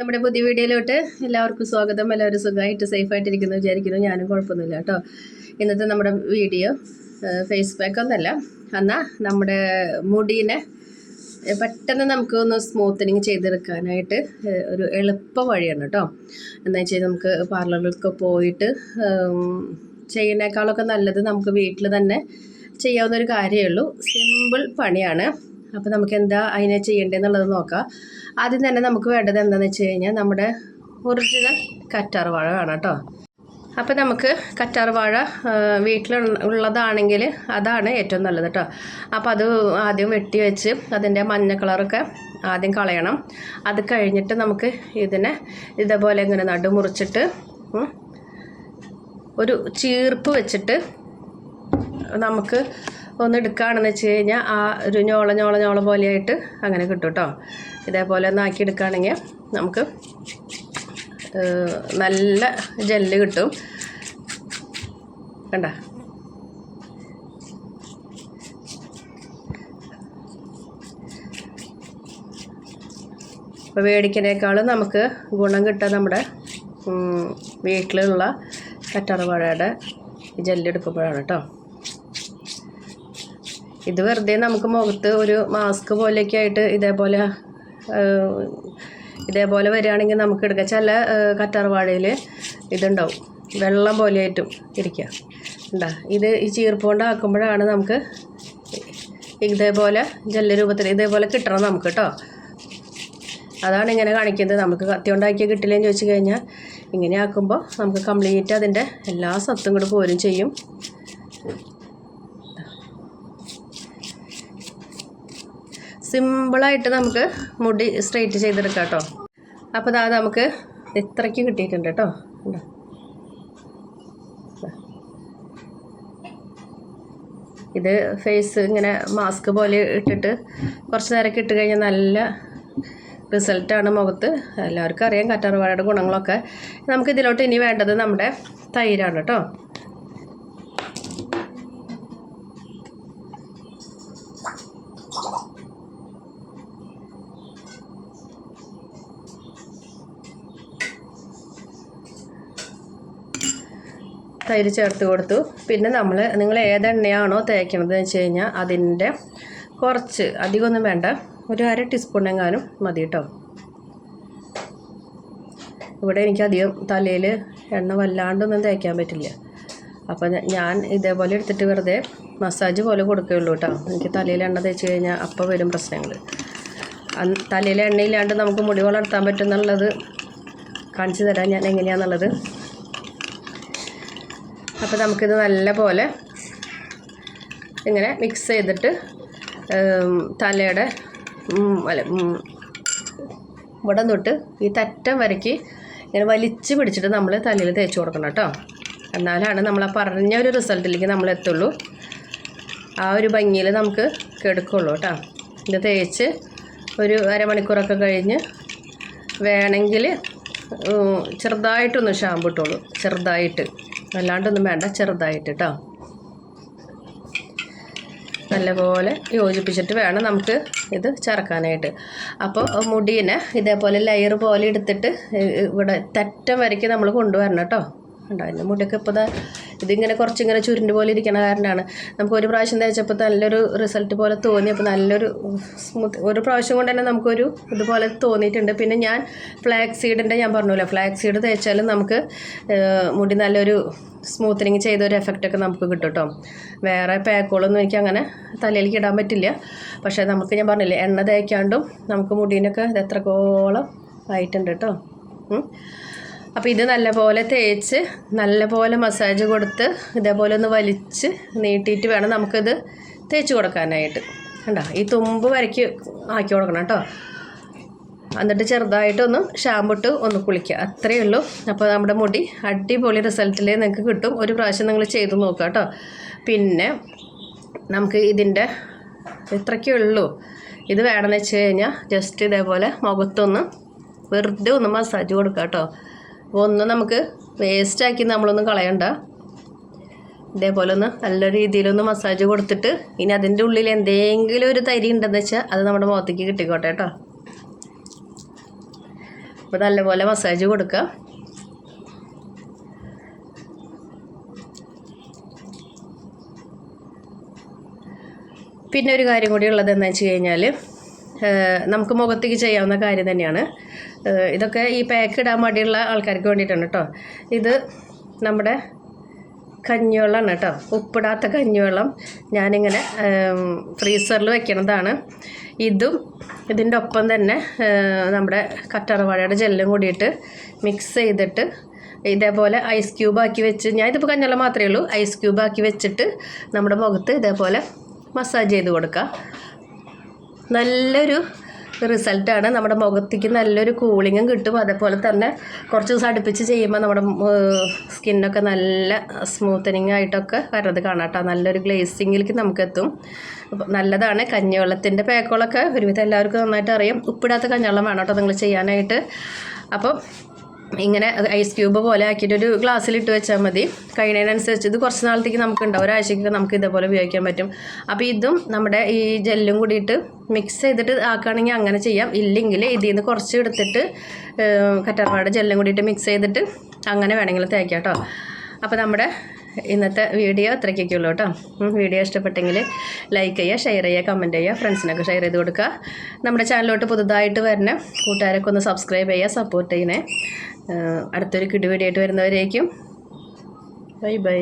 നമ്മുടെ പുതിയ വീഡിയോയിലോട്ട് എല്ലാവർക്കും സ്വാഗതം. എല്ലാവരും സുഖമായിട്ട് സേഫായിട്ടിരിക്കുന്നു വിചാരിക്കുന്നു. ഞാനും കുഴപ്പമൊന്നുമില്ല കേട്ടോ. ഇന്നത്തെ നമ്മുടെ വീഡിയോ ഫേസ് പാക്ക് ഒന്നല്ല. എന്നാൽ നമ്മുടെ മുടീനെ പെട്ടെന്ന് നമുക്ക് ഒന്ന് സ്മൂത്തനിങ് ചെയ്തെടുക്കാനായിട്ട് ഒരു എളുപ്പ വഴിയാണ് കേട്ടോ. എന്താ വെച്ചാൽ നമുക്ക് പാർലറിലൊക്കെ പോയിട്ട് ചെയ്യുന്നേക്കാളൊക്കെ നല്ലത് നമുക്ക് വീട്ടിൽ തന്നെ ചെയ്യാവുന്ന ഒരു കാര്യമേ ഉള്ളൂ. സിമ്പിൾ പണിയാണ്. അപ്പോൾ നമുക്ക് എന്താ അതിനെ ചെയ്യേണ്ടതെന്നുള്ളത് നോക്കാം. ആദ്യം തന്നെ നമുക്ക് വേണ്ടത് എന്താണെന്ന് വെച്ച് കഴിഞ്ഞാൽ നമ്മുടെ ഒറിജിനൽ കറ്റാർ വാഴ വേണം കേട്ടോ. അപ്പോൾ നമുക്ക് കറ്റാർ വാഴ വീട്ടിൽ ഉള്ളതാണെങ്കിൽ അതാണ് ഏറ്റവും നല്ലത് കേട്ടോ. അപ്പോൾ അത് ആദ്യം വെട്ടി വെച്ച് അതിന്റെ മഞ്ഞ കളറൊക്കെ ആദ്യം കളയണം. അത് കഴിഞ്ഞിട്ട് നമുക്ക് ഇതിനെ ഇതേപോലെ ഇങ്ങനെ നടു മുറിച്ചിട്ട് ഒരു ചീർപ്പ് വെച്ചിട്ട് നമുക്ക് ഒന്ന് എടുക്കുകയാണെന്ന് വെച്ച് കഴിഞ്ഞാൽ ആ ഒരു ഞോള ഞോള ഞോള പോലെയായിട്ട് അങ്ങനെ കിട്ടും കേട്ടോ ഇതേപോലെ ഒന്ന് ആക്കി എടുക്കുകയാണെങ്കിൽ നമുക്ക് നല്ല ജെല്ല് കിട്ടും. കണ്ട? അപ്പോൾ മേടിക്കുന്നേക്കാളും നമുക്ക് ഗുണം കിട്ടുക നമ്മുടെ വീട്ടിലുള്ള കറ്റാർവാഴയുടെ ജെല്ല് ജെല്ലെടുക്കുമ്പോഴാണ് കേട്ടോ ഇത് വെറുതെ നമുക്ക് മുഖത്ത് ഒരു മാസ്ക് പോലെയൊക്കെ ആയിട്ട് ഇതേപോലെ ഇതേപോലെ വരികയാണെങ്കിൽ നമുക്ക് എടുക്കാം. ചില കറ്റാർവാഴയിൽ ഇതുണ്ടാവും. വെള്ളം പോലെയായിട്ടും ഇരിക്കുക. ഉണ്ടാ ഇത് ഈ ചീർപ്പ് കൊണ്ട് ആക്കുമ്പോഴാണ് നമുക്ക് ഇതേപോലെ ജല്ല രൂപത്തിൽ ഇതേപോലെ കിട്ടണം നമുക്ക് കേട്ടോ. അതാണ് ഇങ്ങനെ കാണിക്കുന്നത്. നമുക്ക് കത്തി കൊണ്ടാക്കിയ കിട്ടില്ലെന്ന് ചോദിച്ചു കഴിഞ്ഞാൽ ഇങ്ങനെ ആക്കുമ്പോൾ നമുക്ക് കംപ്ലീറ്റ് അതിന്റെ എല്ലാ സത്തും കൂടെ പോരും ചെയ്യും. സിമ്പിളായിട്ട് നമുക്ക് മുടി സ്ട്രെയിറ്റ് ചെയ്തെടുക്കാം കേട്ടോ. അപ്പോൾ ഇതാ നമുക്ക് ഇത്രയ്ക്ക് കിട്ടിയിട്ടുണ്ട് കേട്ടോ? ഇത് ഫേസ് ഇങ്ങനെ മാസ്ക് പോലെ ഇട്ടിട്ട് കുറച്ച് നേരമൊക്കെ ഇട്ട് കഴിഞ്ഞാൽ നല്ല റിസൾട്ടാണ് മുഖത്ത്. എല്ലാവർക്കും അറിയാം കറ്റാർവാഴയുടെ ഗുണങ്ങളൊക്കെ. നമുക്ക് ഇതിലോട്ട് ഇനി വേണ്ടത് നമ്മുടെ തൈരാണ് കേട്ടോ. തൈര് ചേർത്ത് കൊടുത്തു. പിന്നെ നമ്മൾ നിങ്ങൾ ഏതെണ്ണയാണോ തേക്കണത് വെച്ച് കഴിഞ്ഞാൽ അതിന്റെ കുറച്ച് അധികമൊന്നും വേണ്ട. ഒരു അര ടീസ്പൂൺ എങ്ങാനും മതി കേട്ടോ ഇവിടെ എനിക്ക് അധികം തലയിൽ എണ്ണ വല്ലാണ്ടൊന്നും തേക്കാൻ പറ്റില്ല. അപ്പോൾ ഞാൻ ഇതേപോലെ എടുത്തിട്ട് വെറുതെ മസാജ് പോലെ കൊടുക്കുകയുള്ളൂ കേട്ടോ എനിക്ക് തലയിൽ എണ്ണ തേച്ച് കഴിഞ്ഞാൽ അപ്പോൾ വരും പ്രശ്നങ്ങൾ തലയിൽ എണ്ണയില്ലാണ്ട് നമുക്ക് മുടി വളർത്താൻ പറ്റുമെന്നുള്ളത് കാണിച്ചു തരാം ഞാൻ എങ്ങനെയാണെന്നുള്ളത് അപ്പോൾ നമുക്കിത് നല്ല പോലെ ഇങ്ങനെ മിക്സ് ചെയ്തിട്ട് തലയുടെ അല്ല ഇവിടം തൊട്ട് ഈ തറ്റം വരയ്ക്ക് ഇങ്ങനെ വലിച്ചു പിടിച്ചിട്ട് നമ്മൾ തലയിൽ തേച്ച് കൊടുക്കണം കേട്ടോ. എന്നാലാണ് നമ്മൾ ആ പറഞ്ഞ ഒരു റിസൾട്ടിലേക്ക് നമ്മൾ എത്തുള്ളൂ. ആ ഒരു ഭംഗിയിൽ നമുക്ക് കെടുക്കുള്ളൂ കേട്ടോ. ഇത് തേച്ച് ഒരു അരമണിക്കൂറൊക്കെ കഴിഞ്ഞ് വേണമെങ്കിൽ ചെറുതായിട്ടൊന്ന് ഷാമ്പു ഇട്ടോളൂ. ചെറുതായിട്ട്. അല്ലാണ്ടൊന്നും വേണ്ട ചെറുതായിട്ട് കേട്ടോ നല്ലപോലെ യോജിപ്പിച്ചിട്ട് വേണം നമുക്ക് ഇത് ചേർക്കാനായിട്ട്. അപ്പോൾ മുടീനെ ഇതേപോലെ ലെയർ പോലെ എടുത്തിട്ട് ഇവിടെ തറ്റം വരയ്ക്ക് നമ്മൾ കൊണ്ടുവരണം കേട്ടോ ഉണ്ടോ അതിന്റെ മുടിയൊക്കെ ഇപ്പോൾ ഇതിങ്ങനെ കുറച്ചിങ്ങനെ ചുരുണ്ട് പോലെ ഇരിക്കണ കാരണമാണ്. നമുക്ക് ഒരു പ്രാവശ്യം തേച്ചപ്പോൾ നല്ലൊരു റിസൾട്ട് പോലെ തോന്നി. അപ്പോൾ നല്ലൊരു സ്മൂത്ത് ഒരു പ്രാവശ്യം കൊണ്ട് തന്നെ നമുക്കൊരു ഇതുപോലെ തോന്നിയിട്ടുണ്ട്. പിന്നെ ഞാൻ ഫ്ലാക്സ് സീഡിന്റെ ഞാൻ പറഞ്ഞല്ലോ ഫ്ലാക്സ് സീഡ് തേച്ചാലും നമുക്ക് മുടി നല്ലൊരു സ്മൂത്തനിങ് ചെയ്ത ഒരു എഫക്റ്റൊക്കെ നമുക്ക് കിട്ടും കേട്ടോ വേറെ പാക്കുകളൊന്നും എനിക്ക് അങ്ങനെ തലയിലേക്ക് ഇടാൻ പറ്റില്ല. പക്ഷേ നമുക്ക് ഞാൻ പറഞ്ഞില്ലേ എണ്ണ തേക്കാണ്ടും നമുക്ക് മുടീനൊക്കെ എത്രക്കോളം ആയിട്ടുണ്ട് കേട്ടോ. അപ്പോൾ ഇത് നല്ലപോലെ തേച്ച് നല്ലപോലെ മസാജ് കൊടുത്ത് ഇതേപോലെ ഒന്ന് വലിച്ച് നീട്ടിയിട്ട് വേണം നമുക്കിത് തേച്ച് കൊടുക്കാനായിട്ട്. കണ്ടോ? ഈ തുമ്പ് വരയ്ക്ക് ആക്കി കൊടുക്കണം കേട്ടോ. എന്നിട്ട് ചെറുതായിട്ടൊന്ന് ഷാമ്പു ഇട്ട് ഒന്ന് കുളിക്കുക. അത്രയേ ഉള്ളൂ. അപ്പോൾ നമ്മുടെ മുടി അടിപൊളി റിസൾട്ടിൽ നിങ്ങൾക്ക് കിട്ടും. ഒരു പ്രാവശ്യം നിങ്ങൾ ചെയ്ത് നോക്കുക കേട്ടോ. പിന്നെ നമുക്ക് ഇതിന്റെ ഇത്രയ്ക്കേ ഉള്ളൂ. ഇത് വേണമെന്ന് വെച്ച് കഴിഞ്ഞാൽ ജസ്റ്റ് ഇതേപോലെ മുഖത്തൊന്ന് വെറുതെ ഒന്ന് മസാജ് കൊടുക്കുക കേട്ടോ. അപ്പോൾ ഒന്നും നമുക്ക് വേസ്റ്റാക്കി നമ്മളൊന്ന് കളയണ്ട. ഇതേപോലെ ഒന്ന് നല്ല രീതിയിലൊന്ന് മസാജ് കൊടുത്തിട്ട് ഇനി അതിന്റെ ഉള്ളിൽ എന്തെങ്കിലും ഒരു തരി ഉണ്ടെന്ന് വെച്ചാൽ അത് നമ്മുടെ മുഖത്തേക്ക് കിട്ടിക്കോട്ടെ കേട്ടോ അപ്പോൾ നല്ലപോലെ മസാജ് കൊടുക്കുക പിന്നെ ഒരു കാര്യം കൂടി ഉള്ളത് എന്താണെന്ന് വെച്ച് കഴിഞ്ഞാൽ നമുക്ക് മുഖത്തേക്ക് ചെയ്യാവുന്ന കാര്യം തന്നെയാണ്. ഇതൊക്കെ ഈ പാക്ക് ഇടാൻ മടിയുള്ള ആൾക്കാർക്ക് വേണ്ടിയിട്ടാണ് കേട്ടോ. ഇത് നമ്മുടെ കഞ്ഞിവെള്ളമാണ് കേട്ടോ. ഉപ്പിടാത്ത കഞ്ഞിവെള്ളം ഞാനിങ്ങനെ ഫ്രീസറിൽ വെക്കണതാണ് ഇതും ഇതിന്റെ ഒപ്പം തന്നെ നമ്മുടെ കറ്റാർവാഴയുടെ ജെല്ലും കൂടിയിട്ട് മിക്സ് ചെയ്തിട്ട് ഇതേപോലെ ഐസ് ക്യൂബ് ആക്കി വെച്ച് ഞാൻ ഇതിപ്പോൾ കഞ്ഞിവെള്ളം മാത്രമേ ഉള്ളൂ ഐസ് ക്യൂബ് ആക്കി വെച്ചിട്ട് നമ്മുടെ മുഖത്ത് ഇതേപോലെ മസാജ് ചെയ്ത് കൊടുക്കുക. നല്ലൊരു റിസൾട്ടാണ്. നമ്മുടെ മുഖത്തേക്ക് നല്ലൊരു കൂളിങ്ങും കിട്ടും. അതേപോലെ തന്നെ കുറച്ച് ദിവസം അടുപ്പിച്ച് ചെയ്യുമ്പോൾ നമ്മുടെ സ്കിന്നൊക്കെ നല്ല സ്മൂത്തനിങ് ആയിട്ടൊക്കെ വരുന്നത് കാണാം കേട്ടോ നല്ലൊരു ഗ്ലേസിങ്ങിലേക്ക് നമുക്കെത്തും. നല്ലതാണ്. കഞ്ഞിവെള്ളത്തിന്റെ പാക്കുകളൊക്കെ ഒരുവിധം എല്ലാവർക്കും നന്നായിട്ട് അറിയാം. ഉപ്പിടാത്ത കഞ്ഞിവെള്ളം വേണം കേട്ടോ നിങ്ങൾ ചെയ്യാനായിട്ട്. അപ്പോൾ ഇങ്ങനെ ഐസ് ക്യൂബ് പോലെ ആക്കിയിട്ട് ഒരു ഗ്ലാസ്സിലിട്ട് വെച്ചാൽ മതി. കഴിയുന്നതിനനുസരിച്ച് ഇത് കുറച്ച് നാളത്തേക്ക് നമുക്ക് ഉണ്ടാവും ഒരാഴ്ചയ്ക്ക് നമുക്ക് ഇതേപോലെ ഉപയോഗിക്കാൻ പറ്റും. അപ്പോൾ ഇതും നമ്മുടെ ഈ ജെല്ലും കൂടിയിട്ട് മിക്സ് ചെയ്തിട്ട് ആക്കുകയാണെങ്കിൽ അങ്ങനെ ചെയ്യാം. ഇല്ലെങ്കിൽ ഇതിൽ നിന്ന് കുറച്ച് എടുത്തിട്ട് കറ്റാർവാഴ ജെല്ലും കൂടിയിട്ട് മിക്സ് ചെയ്തിട്ട് അങ്ങനെ വേണമെങ്കിൽ തേക്കാം കേട്ടോ. അപ്പോൾ നമ്മുടെ ഇന്നത്തെ വീഡിയോ അത്രയ്ക്കൊക്കെ ഉള്ളൂ കേട്ടോ വീഡിയോ ഇഷ്ടപ്പെട്ടെങ്കിൽ ലൈക്ക് ചെയ്യുക ഷെയർ ചെയ്യുക കമന്റ് ചെയ്യുക ഫ്രണ്ട്സിനൊക്കെ ഷെയർ ചെയ്ത് കൊടുക്കുക. നമ്മുടെ ചാനലിലോട്ട് പുതുതായിട്ട് വരുന്ന കൂട്ടുകാരൊക്കെ ഒന്ന് സബ്സ്ക്രൈബ് ചെയ്യുക സപ്പോർട്ട് ചെയ്യണേ അടുത്തൊരു കിടി വീഡിയോ ആയിട്ട് വരുന്നവരേക്കും. Bye bye